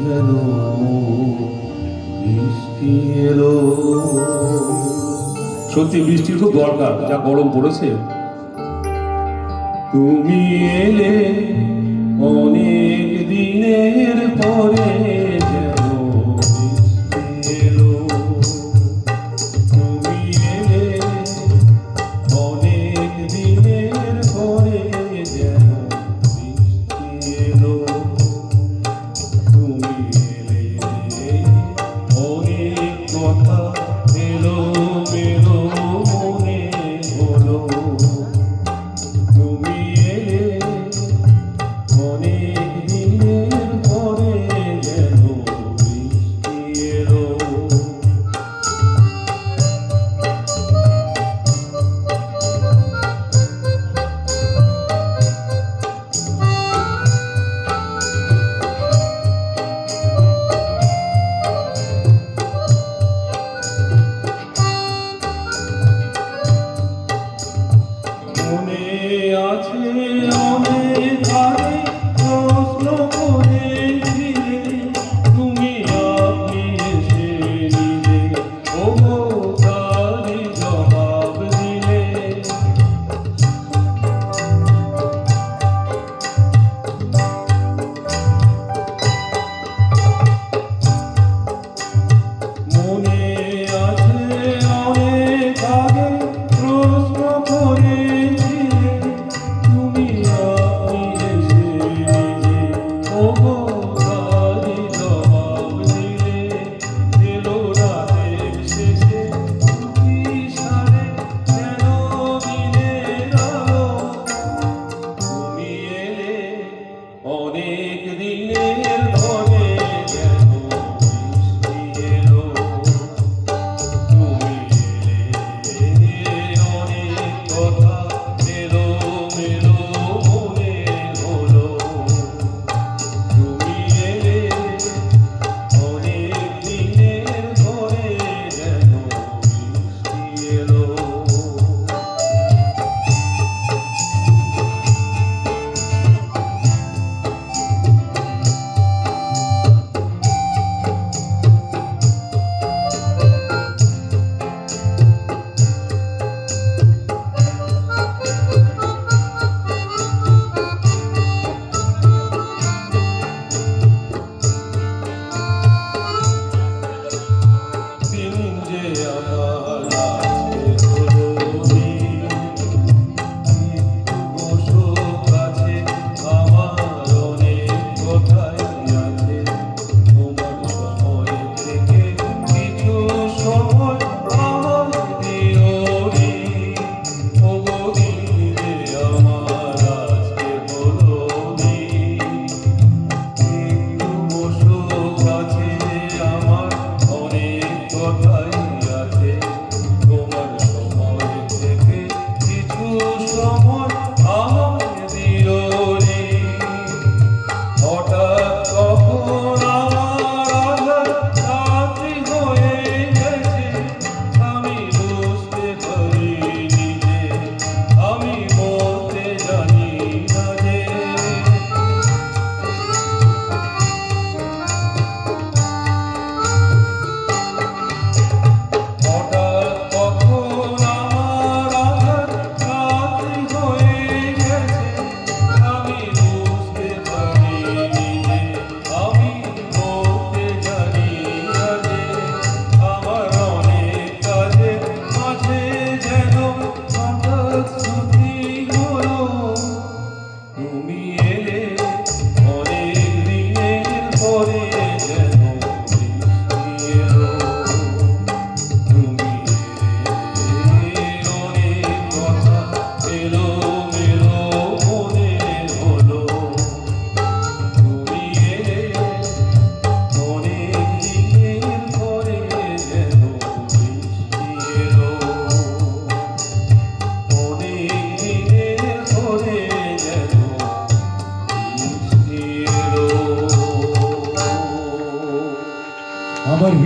যেন বৃষ্টি এলো। সত্যি বৃষ্টির খুব দরকার যা গরম পড়েছে। তুমি এলে অনেক দিনে ele adoro